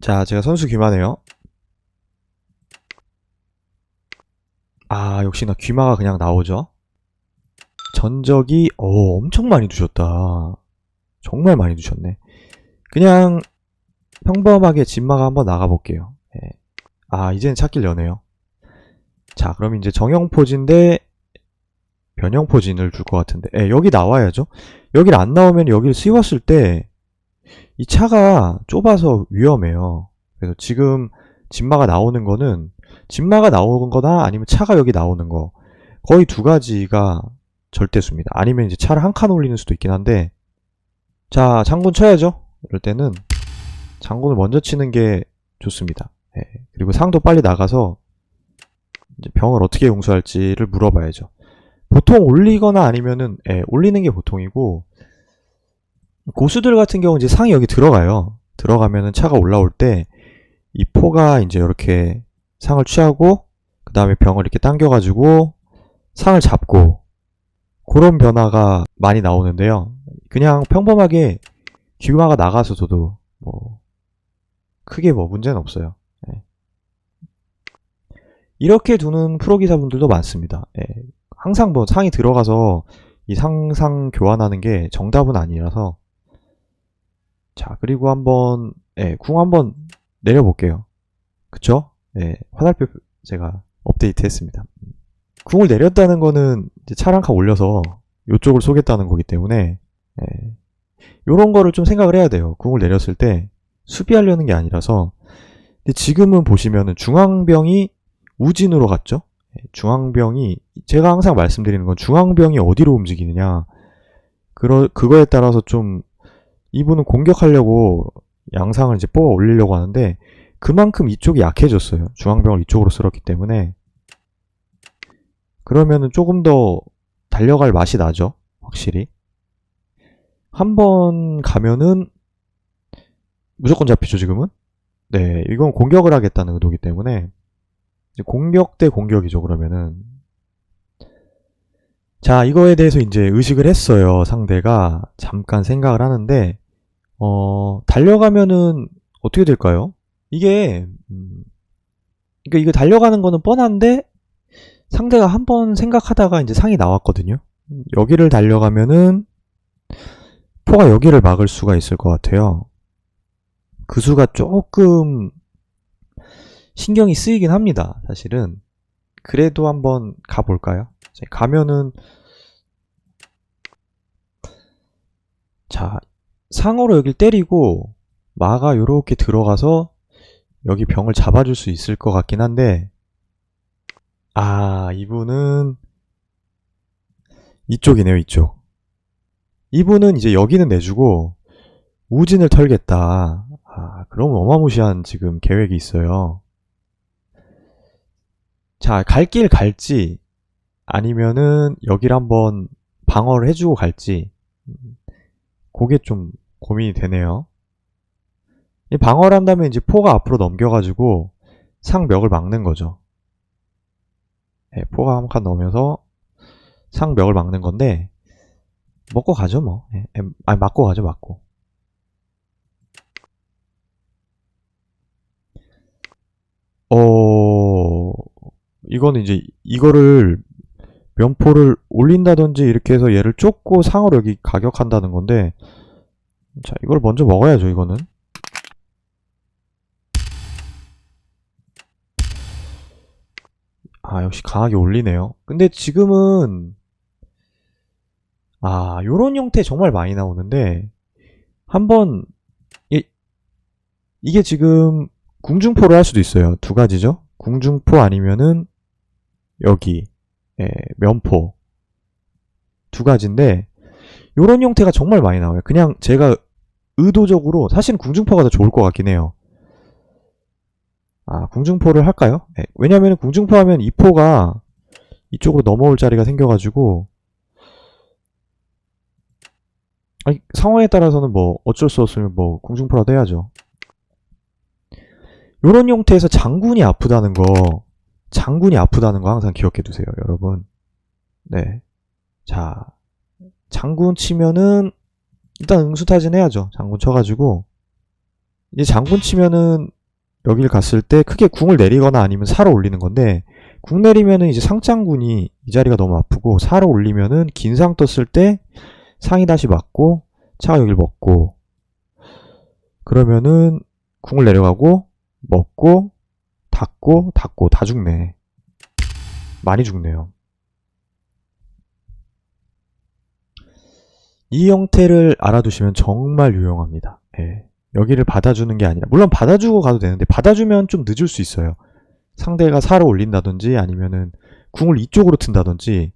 자, 제가 선수 귀마네요. 아, 역시나 귀마가 그냥 나오죠. 전적이, 오, 엄청 많이 두셨다. 정말 많이 두셨네. 그냥 평범하게 진마가 한번 나가볼게요. 예. 아, 이제는 찾길 여네요. 자, 그럼 이제 정형포진데 변형포진을 줄 것 같은데. 예, 여기 나와야죠. 여길 안 나오면 여기를 씌웠을 때 이 차가 좁아서 위험해요. 그래서 지금 진마가 나오는 거는 진마가 나오는 거나 아니면 차가 여기 나오는 거 거의 두 가지가 절대수입니다. 아니면 이제 차를 한 칸 올리는 수도 있긴 한데 자 장군 쳐야죠. 이럴 때는 장군을 먼저 치는 게 좋습니다. 예, 그리고 상도 빨리 나가서 병을 어떻게 용서할지를 물어봐야죠. 보통 올리거나 아니면은 예, 올리는 게 보통이고 고수들 같은 경우 이제 상이 여기 들어가요. 들어가면은 차가 올라올 때 이 포가 이제 이렇게 상을 취하고 그 다음에 병을 이렇게 당겨가지고 상을 잡고 그런 변화가 많이 나오는데요. 그냥 평범하게 귀마가 나가서도 뭐 크게 뭐 문제는 없어요. 예. 이렇게 두는 프로기사분들도 많습니다. 예. 항상 뭐 상이 들어가서 이 상상 교환하는 게 정답은 아니라서 자 그리고 한번 예, 궁 한번 내려볼게요. 그쵸? 예, 화살표 제가 업데이트 했습니다. 궁을 내렸다는 거는 이제 차랑 칸 올려서 이쪽을 쏘겠다는 거기 때문에 예, 요런 거를 좀 생각을 해야 돼요. 궁을 내렸을 때 수비하려는 게 아니라서 근데 지금은 보시면은 중앙병이 우진으로 갔죠? 예, 중앙병이 제가 항상 말씀드리는 건 중앙병이 어디로 움직이느냐 그러, 그거에 따라서 좀 이분은 공격하려고 양상을 이제 뽑아 올리려고 하는데 그만큼 이쪽이 약해졌어요. 중앙병을 이쪽으로 쓸었기 때문에 그러면은 조금 더 달려갈 맛이 나죠. 확실히. 한 번 가면은 무조건 잡히죠, 지금은? 네, 이건 공격을 하겠다는 의도기 때문에 공격 대 공격이죠, 그러면은. 자, 이거에 대해서 이제 의식을 했어요, 상대가. 잠깐 생각을 하는데, 어, 달려가면은 어떻게 될까요? 이게, 음, 그러니까 이거 달려가는 거는 뻔한데, 상대가 한 번 생각하다가 이제 상이 나왔거든요. 여기를 달려가면은, 포가 여기를 막을 수가 있을 것 같아요. 그 수가 조금 신경이 쓰이긴 합니다, 사실은. 그래도 한번 가볼까요? 가면은, 자, 상어로 여길 때리고, 마가 요렇게 들어가서, 여기 병을 잡아줄 수 있을 것 같긴 한데, 아, 이분은, 이쪽이네요, 이쪽. 이분은 이제 여기는 내주고, 우진을 털겠다. 아, 그럼 어마무시한 지금 계획이 있어요. 자, 갈 길 갈지, 아니면은 여기를 한번 방어를 해주고 갈지, 음, 그게 좀 고민이 되네요. 이 방어를 한다면 이제 포가 앞으로 넘겨가지고 상벽을 막는 거죠. 네, 포가 한 칸 넘어서 상벽을 막는 건데, 먹고 가죠, 뭐. 예, 예, 아니, 맞고 가죠, 맞고. 어, 이거는 이제 이거를 면포를 올린다든지 이렇게 해서 얘를 쫓고 상으로 여기 가격한다는 건데, 자, 이걸 먼저 먹어야죠, 이거는. 아, 역시 강하게 올리네요. 근데 지금은, 아, 요런 형태 정말 많이 나오는데, 한번, 이, 이게 지금 궁중포를 할 수도 있어요. 두 가지죠. 궁중포 아니면은, 여기, 예, 면포. 두 가지인데, 요런 형태가 정말 많이 나와요. 그냥 제가 의도적으로, 사실은 궁중포가 더 좋을 것 같긴 해요. 아, 궁중포를 할까요? 네, 왜냐면 궁중포 하면 이 포가 이쪽으로 넘어올 자리가 생겨가지고 아니, 상황에 따라서는 뭐 어쩔 수 없으면 뭐 궁중포라도 해야죠. 요런 형태에서 장군이 아프다는 거 장군이 아프다는 거 항상 기억해 두세요, 여러분. 네. 자, 장군 치면은 일단 응수타진 해야죠. 장군 쳐가지고 이제 장군 치면은 여길 갔을 때 크게 궁을 내리거나 아니면 살을 올리는 건데 궁 내리면은 이제 상장군이 이 자리가 너무 아프고 살을 올리면은 긴 상 떴을 때 상이 다시 맞고 차가 여길 먹고 그러면은 궁을 내려가고 먹고 닫고 닫고 다 죽네. 많이 죽네요. 이 형태를 알아두시면 정말 유용합니다. 예. 여기를 받아주는 게 아니라 물론 받아주고 가도 되는데 받아주면 좀 늦을 수 있어요. 상대가 살을 올린다든지 아니면은 궁을 이쪽으로 튼다든지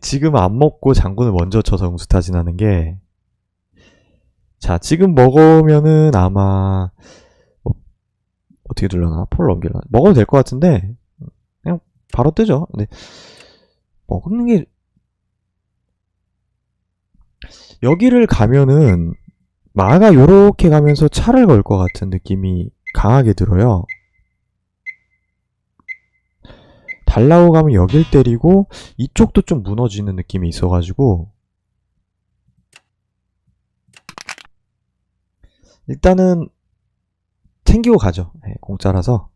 지금 안 먹고 장군을 먼저 쳐서 응수타 진하는 게 자, 지금 먹으면은 아마 어, 어떻게 둘러나? 폴 넘길라. 먹어도 될 것 같은데 그냥 바로 뜨죠. 근데 먹는 게 여기를 가면은 마가 요렇게 가면서 차를 걸 것 같은 느낌이 강하게 들어요. 달라고 가면 여길 때리고 이쪽도 좀 무너지는 느낌이 있어가지고 일단은 챙기고 가죠. 네, 공짜라서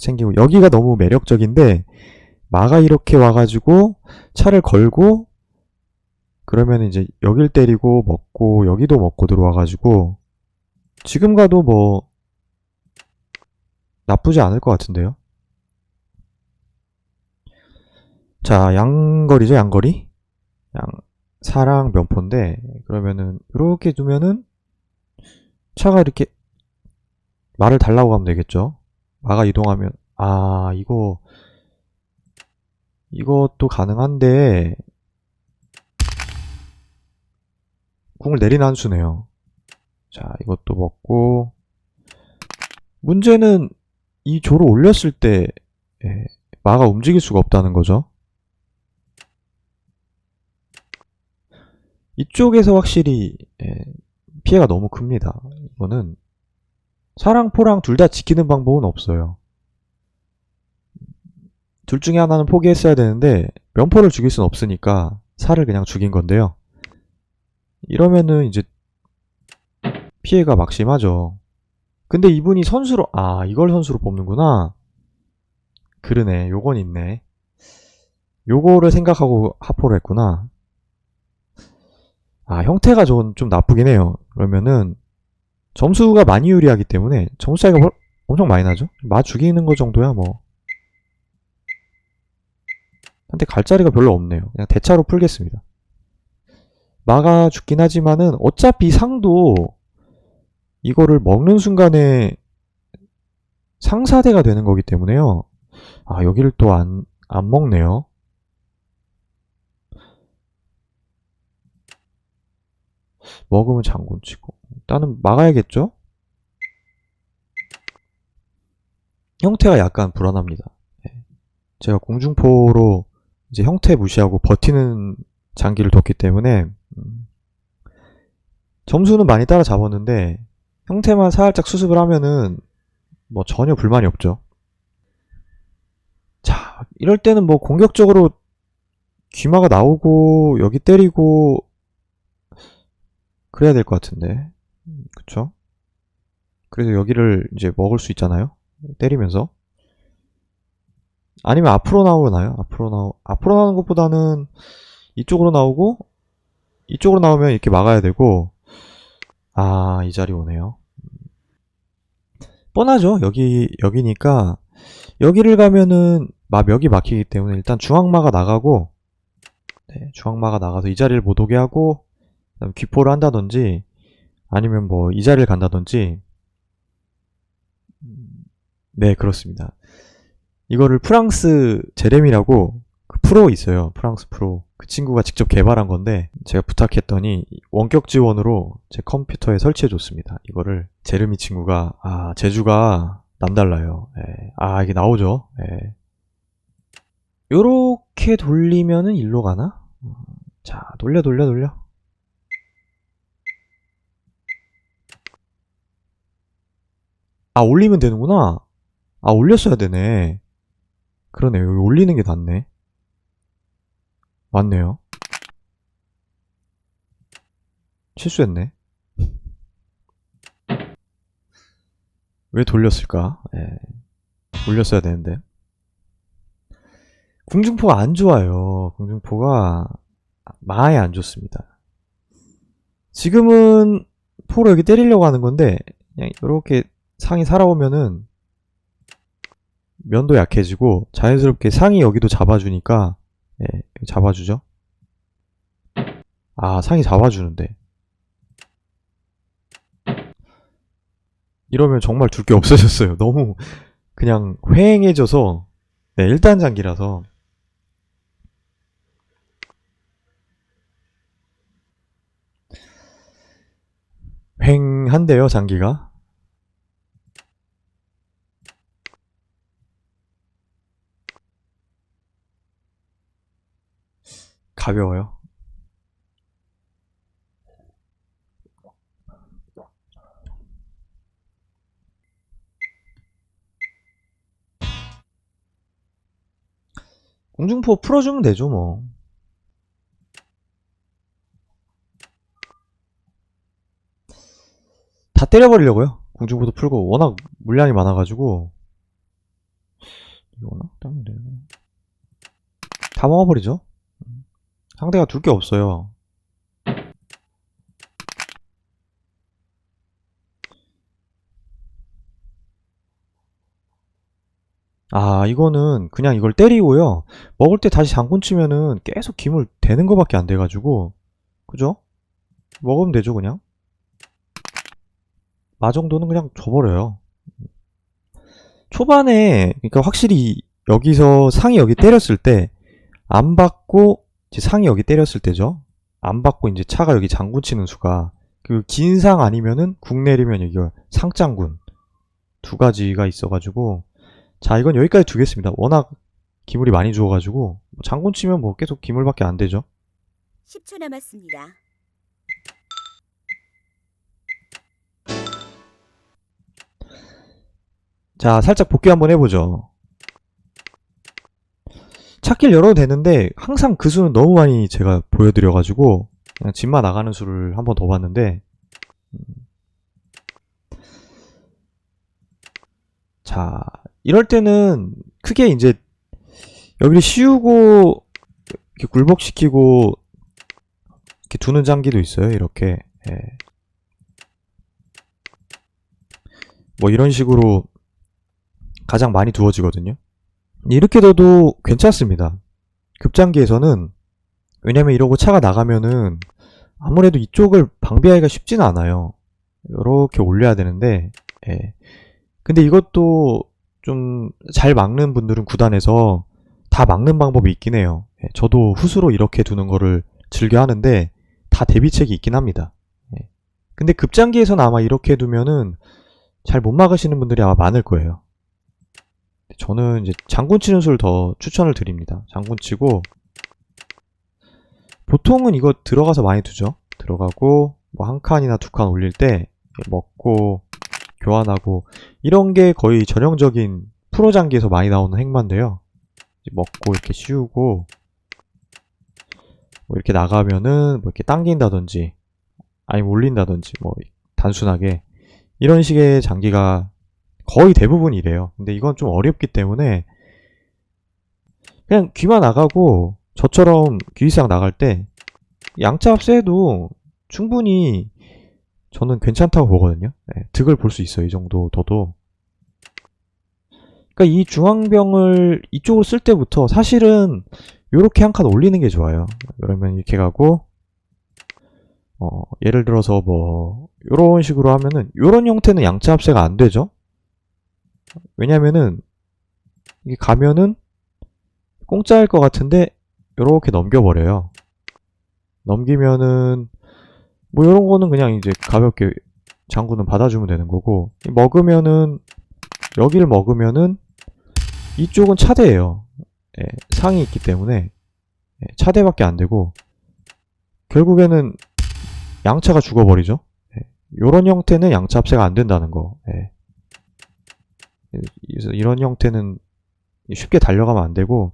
챙기고 여기가 너무 매력적인데 마가 이렇게 와가지고 차를 걸고 그러면 이제 여길 때리고 먹고 여기도 먹고 들어와가지고 지금 가도 뭐 나쁘지 않을 것 같은데요. 자 양거리죠 양거리 양 사랑 면포인데 그러면은 이렇게 두면은 차가 이렇게 말을 달라고 하면 되겠죠. 마가 이동하면 아 이거 이것도 가능한데 궁을 내린 한 수네요. 자 이것도 먹고 문제는 이 조를 올렸을 때 예, 마가 움직일 수가 없다는 거죠. 이쪽에서 확실히 예, 피해가 너무 큽니다. 이거는 사랑 포랑 둘 다 지키는 방법은 없어요. 둘 중에 하나는 포기했어야 되는데 면포를 죽일 순 없으니까 살을 그냥 죽인 건데요. 이러면은 이제 피해가 막심하죠. 근데 이분이 선수로 아 이걸 선수로 뽑는구나. 그러네. 요건 있네. 요거를 생각하고 하포를 했구나. 아 형태가 좀, 좀 나쁘긴 해요. 그러면은 점수가 많이 유리하기 때문에 점수 차이가 훨- 엄청 많이 나죠. 마 죽이는 거 정도야 뭐. 근데 갈 자리가 별로 없네요. 그냥 대차로 풀겠습니다. 마가 죽긴 하지만은 어차피 상도 이거를 먹는 순간에 상사대가 되는 거기 때문에요. 아, 여기를 또 안, 안 먹네요. 먹으면 장군 치고. 일단은 막아야겠죠? 형태가 약간 불안합니다. 예. 제가 공중포로 이제 형태 무시하고 버티는 장기를 뒀기 때문에 음, 점수는 많이 따라잡았는데 형태만 살짝 수습을 하면은 뭐 전혀 불만이 없죠. 자, 이럴 때는 뭐 공격적으로 귀마가 나오고 여기 때리고 그래야 될 것 같은데. 음, 그쵸? 그래서 여기를 이제 먹을 수 있잖아요. 때리면서. 아니면 앞으로 나오나요? 앞으로 나오, 앞으로 나오는 것보다는 이쪽으로 나오고, 이쪽으로 나오면 이렇게 막아야 되고, 아, 이 자리 오네요. 뻔하죠? 여기, 여기니까, 여기를 가면은, 마, 멱이 막히기 때문에 일단 중앙마가 나가고, 네, 중앙마가 나가서 이 자리를 못 오게 하고, 그다음 귀포를 한다든지, 아니면 뭐, 이 자리를 간다든지, 음, 네, 그렇습니다. 이거를 프랑스 제레미라고 그 프로 있어요. 프랑스 프로. 그 친구가 직접 개발한 건데 제가 부탁했더니 원격 지원으로 제 컴퓨터에 설치해 줬습니다. 이거를 제르미 친구가 아 제주가 남달라요. 예. 아 이게 나오죠. 예. 요렇게 돌리면은 일로 가나? 음, 자 돌려 돌려 돌려. 아 올리면 되는구나. 아 올렸어야 되네. 그러네. 여기 올리는 게 낫네. 맞네요. 실수했네. 왜 돌렸을까? 예. 올렸어야 되는데. 궁중포가 안 좋아요. 궁중포가 많이 안 좋습니다. 지금은 포로 여기 때리려고 하는 건데 그냥 이렇게 상이 살아오면은 면도 약해지고 자연스럽게 상이 여기도 잡아주니까 예, 잡아주죠. 아 상이 잡아주는데 이러면 정말 둘 게 없어졌어요. 너무 그냥 휑해져서 네, 1단 장기라서 휑한데요, 장기가. 가벼워요. 공중포 풀어주면 되죠, 뭐. 다 때려버리려고요. 공중포도 풀고 워낙 물량이 많아가지고 이거나 땅 되나? 다 먹어버리죠. 상대가 둘 게 없어요. 아, 이거는 그냥 이걸 때리고요. 먹을 때 다시 장군 치면은 계속 기물 되는 거밖에 안 돼가지고. 그죠? 먹으면 되죠, 그냥. 마 정도는 그냥 줘버려요. 초반에, 그러니까 확실히 여기서 상이 여기 때렸을 때, 안 받고, 상이 여기 때렸을 때죠. 안 받고 이제 차가 여기 장군 치는 수가, 그 긴 상 아니면은 국 내리면 여기 상장군. 두 가지가 있어가지고, 자, 이건 여기까지 두겠습니다. 워낙 기물이 많이 주어가지고, 뭐 장군 치면 뭐 계속 기물밖에 안 되죠. 10초 남았습니다. 자, 살짝 복귀 한번 해보죠. 찾기를 열어도 되는데 항상 그 수는 너무 많이 제가 보여드려가지고 그냥 집만 나가는 수를 한 번 더 봤는데 음. 자, 이럴 때는 크게 이제 여기를 씌우고 이렇게 굴복시키고 이렇게 두는 장기도 있어요. 이렇게 예. 뭐 이런 식으로 가장 많이 두어지거든요. 이렇게 둬도 괜찮습니다. 급장기에서는 왜냐면 이러고 차가 나가면은 아무래도 이쪽을 방비하기가 쉽지는 않아요. 이렇게 올려야 되는데 예. 근데 이것도 좀 잘 막는 분들은 구단에서 다 막는 방법이 있긴 해요. 예, 저도 후수로 이렇게 두는 거를 즐겨 하는데 다 대비책이 있긴 합니다. 예. 근데 급장기에서는 아마 이렇게 두면은 잘 못 막으시는 분들이 아마 많을 거예요. 저는 이제 장군 치는 수를 더 추천을 드립니다. 장군 치고 보통은 이거 들어가서 많이 두죠. 들어가고 뭐 한 칸이나 두 칸 올릴 때 먹고 교환하고 이런 게 거의 전형적인 프로 장기에서 많이 나오는 행만데요. 먹고 이렇게 씌우고 뭐 이렇게 나가면은 뭐 이렇게 당긴다든지 아니면 올린다든지 뭐 단순하게 이런 식의 장기가 거의 대부분 이래요. 근데 이건 좀 어렵기 때문에 그냥 귀만 나가고 저처럼 귀 이상 나갈 때 양차 합세해도 충분히 저는 괜찮다고 보거든요. 네, 득을 볼 수 있어요. 이 정도 둬도. 그러니까 이 중앙병을 이쪽으로 쓸 때부터 사실은 이렇게 한 칸 올리는 게 좋아요. 그러면 이렇게 가고 어, 예를 들어서 뭐 이런 식으로 하면은 이런 형태는 양차 합세가 안 되죠. 왜냐면은 이게 가면은 공짜일 것 같은데 이렇게 넘겨버려요. 넘기면은 뭐 이런 거는 그냥 이제 가볍게 장구는 받아주면 되는 거고 먹으면은 여기를 먹으면은 이쪽은 차대예요. 예, 상이 있기 때문에 예, 차대밖에 안 되고 결국에는 양차가 죽어버리죠. 예, 요런 형태는 양차 합세가 안 된다는 거. 예. 그래서 이런 형태는 쉽게 달려가면 안 되고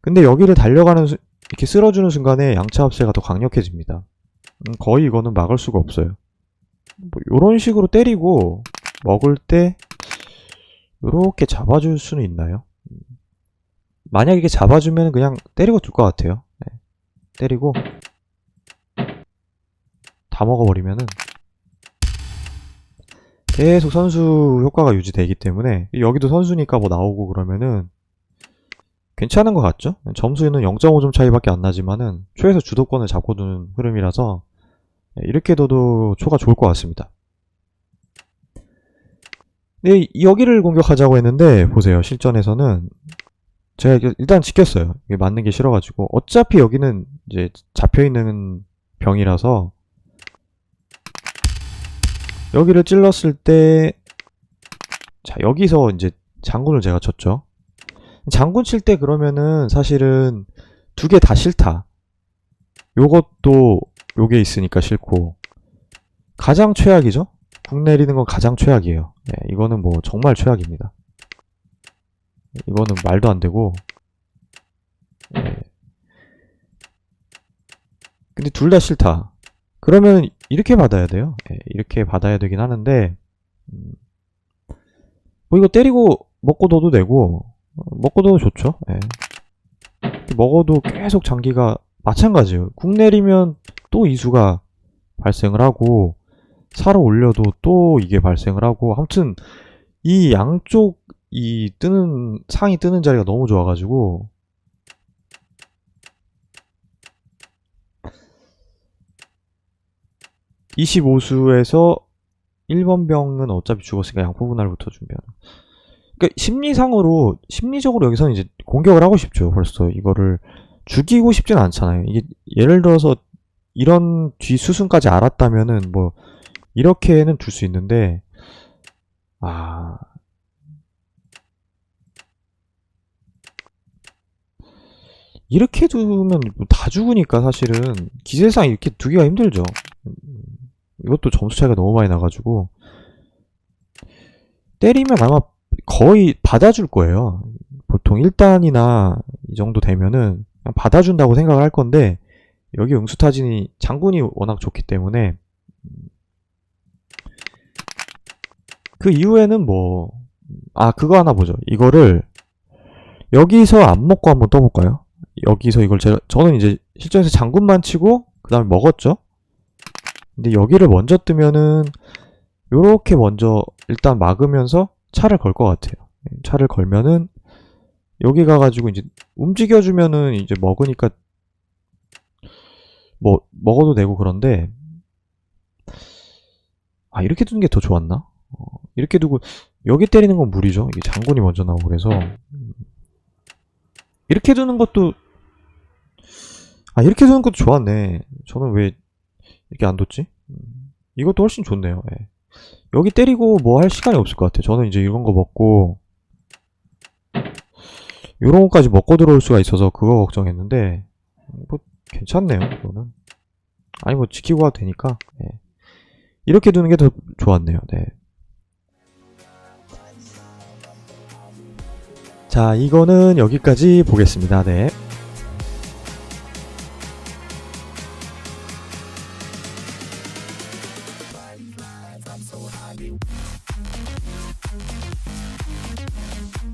근데 여기를 달려가는 수- 이렇게 쓸어주는 순간에 양차 합세가 더 강력해집니다. 음, 거의 이거는 막을 수가 없어요. 뭐 이런 식으로 때리고 먹을 때 요렇게 잡아줄 수는 있나요? 음. 만약 이게 잡아주면 그냥 때리고 둘것 같아요. 네. 때리고 다 먹어버리면은 계속 선수 효과가 유지되기 때문에 여기도 선수니까 뭐 나오고 그러면은 괜찮은 것 같죠? 점수는 0.5점 차이밖에 안 나지만은 초에서 주도권을 잡고 두는 흐름이라서 네, 이렇게 둬도 초가 좋을 것 같습니다. 네, 여기를 공격하자고 했는데 보세요. 실전에서는 제가 일단 지켰어요. 맞는 게 싫어가지고 어차피 여기는 이제 잡혀 있는 병이라서 여기를 찔렀을 때 자, 여기서 이제 장군을 제가 쳤죠. 장군 칠 때 그러면은 사실은 두 개 다 싫다. 요것도 요게 있으니까 싫고 가장 최악이죠? 궁 내리는 건 가장 최악이에요. 네, 이거는 뭐 정말 최악입니다. 이거는 말도 안 되고 네. 근데 둘 다 싫다. 그러면 이렇게 받아야 돼요. 예, 이렇게 받아야 되긴 하는데 음, 뭐 이거 때리고 먹고 둬도 되고 어, 먹고 둬도 좋죠. 예. 먹어도 계속 장기가 마찬가지예요. 국 내리면 또 이수가 발생을 하고 살아 올려도 또 이게 발생을 하고 아무튼 이 양쪽 이 뜨는 상이 뜨는 자리가 너무 좋아가지고 (25수에서) 1번 병은 어차피 죽었으니까 양포 분할부터 준비하는 그러니까 심리상으로 심리적으로 여기서는 이제 공격을 하고 싶죠 벌써. 이거를 죽이고 싶진 않잖아요. 이게 예를 들어서 이런 뒤 수순까지 알았다면은 뭐 이렇게는 줄수 있는데 아. 이렇게 두면 뭐다 죽으니까 사실은 기세상 이렇게 두기가 힘들죠. 음, 이것도 점수 차이가 너무 많이 나가지고 때리면 아마 거의 받아줄 거예요 보통 1단이나 이 정도 되면은 그냥 받아준다고 생각을 할 건데 여기 응수타진이 장군이 워낙 좋기 때문에 그 이후에는 뭐, 아, 그거 하나 보죠. 이거를 여기서 안 먹고 한번 떠볼까요? 여기서 이걸 제가, 저는 이제 실전에서 장군만 치고, 그 다음에 먹었죠? 근데 여기를 먼저 뜨면은, 요렇게 먼저 일단 막으면서 차를 걸 것 같아요. 차를 걸면은, 여기 가가지고 이제 움직여주면은 이제 먹으니까, 뭐, 먹어도 되고 그런데, 아, 이렇게 두는 게 더 좋았나? 어, 이렇게 두고 여기 때리는 건 무리죠. 이게 장군이 먼저 나오고 그래서 음. 이렇게 두는 것도 아 이렇게 두는 것도 좋았네. 저는 왜 이렇게 안 뒀지? 음, 이것도 훨씬 좋네요. 예. 여기 때리고 뭐 할 시간이 없을 것 같아요. 저는 이제 이런 거 먹고 이런 것까지 먹고 들어올 수가 있어서 그거 걱정했는데 뭐 괜찮네요. 이거는 아니 뭐 지키고 가도 되니까 예. 이렇게 두는 게 더 좋았네요. 네. 자, 이거는 여기까지 보겠습니다. 네.